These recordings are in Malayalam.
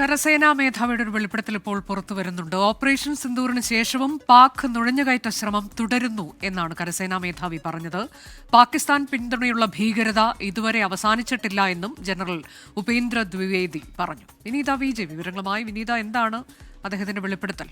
കരസേനാ മേധാവിയുടെ ഒരു വെളിപ്പെടുത്തൽ ഇപ്പോൾ പുറത്തു വരുന്നുണ്ട്. ഓപ്പറേഷൻ സിന്ദൂറിന് ശേഷവും പാക് നുഴഞ്ഞുകയറ്റ ശ്രമം തുടരുന്നു എന്നാണ് കരസേനാ മേധാവി പറഞ്ഞത്. പാകിസ്ഥാൻ പിന്തുണയുള്ള ഭീകരത ഇതുവരെ അവസാനിച്ചിട്ടില്ല എന്നും ജനറൽ ഉപേന്ദ്ര ദ്വിവേദി പറഞ്ഞു. വിനീത വി ജെ വിവരങ്ങളുമായി വിനീത എന്താണ് അദ്ദേഹത്തിന്റെ വെളിപ്പെടുത്തൽ?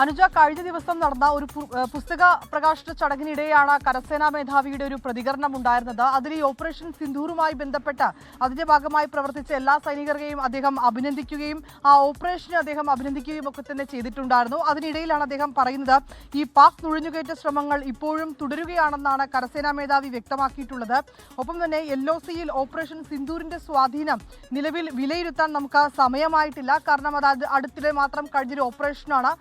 അനുജ കഴിഞ്ഞ ദിവസം നടന്ന ഒരു പുസ്തക പ്രകാശന ചടങ്ങിനിടെയാണ് കരസേനാ മേധാവിയുടെ ഒരു പ്രതികരണം ഉണ്ടായിരുന്നത്. അതിൽ ഈ ഓപ്പറേഷൻ സിന്ധൂറുമായി ബന്ധപ്പെട്ട് അതിന്റെ ഭാഗമായി പ്രവർത്തിച്ച എല്ലാ സൈനികരെയും അദ്ദേഹം അഭിനന്ദിക്കുകയും ആ ഓപ്പറേഷനെ അദ്ദേഹം അഭിനന്ദിക്കുകയും ഒക്കെ തന്നെ ചെയ്തിട്ടുണ്ടായിരുന്നു. അതിനിടയിലാണ് അദ്ദേഹം പറയുന്നത് ഈ പാക് നുഴഞ്ഞുകയറ്റ ശ്രമങ്ങൾ ഇപ്പോഴും തുടരുകയാണെന്നാണ് കരസേനാ മേധാവി വ്യക്തമാക്കിയിട്ടുള്ളത്. ഒപ്പം തന്നെ എൽ ഒ സിയിൽ ഓപ്പറേഷൻ സിന്ധൂരിന്റെ സ്വാധീനം നിലവിൽ വിലയിരുത്താൻ നമുക്ക് സമയമായിട്ടില്ല. കാരണം അത് അത് അടുത്തിടെ മാത്രം കഴിഞ്ഞൊരു ഓപ്പറേഷനാണ്.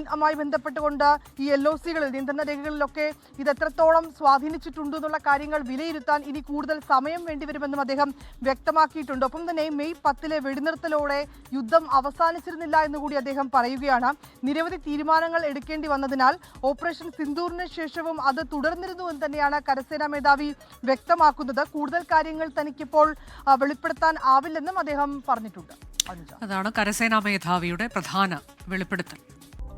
അതുമായി ബന്ധപ്പെട്ടുകൊണ്ട് ഈ എൽ ഒ സികളിൽ നിയന്ത്രണ രേഖകളിലൊക്കെ ഇത് എത്രത്തോളം സ്വാധീനിച്ചിട്ടുണ്ട് എന്നുള്ള കാര്യങ്ങൾ വിലയിരുത്താൻ ഇനി കൂടുതൽ സമയം വേണ്ടിവരുമെന്നും അദ്ദേഹം വ്യക്തമാക്കിയിട്ടുണ്ട്. ഒപ്പം തന്നെ മെയ് പത്തിലെ വെടിനിർത്തലോടെ യുദ്ധം അവസാനിച്ചിരുന്നില്ല എന്നുകൂടി അദ്ദേഹം പറയുകയാണ്. നിരവധി തീരുമാനങ്ങൾ എടുക്കേണ്ടി വന്നതിനാൽ ഓപ്പറേഷൻ സിന്ദൂറിന് ശേഷവും അത് തുടർന്നിരുന്നു എന്ന് തന്നെയാണ് കരസേനാ മേധാവി വ്യക്തമാക്കുന്നത്. കൂടുതൽ കാര്യങ്ങൾ തനിക്കിപ്പോൾ വെളിപ്പെടുത്താൻ ആവില്ലെന്നും അദ്ദേഹം പറഞ്ഞിട്ടുണ്ട്. അതാണ് കരസേനാ മേധാവിയുടെ പ്രധാന വെളിപ്പെടുത്തൽ.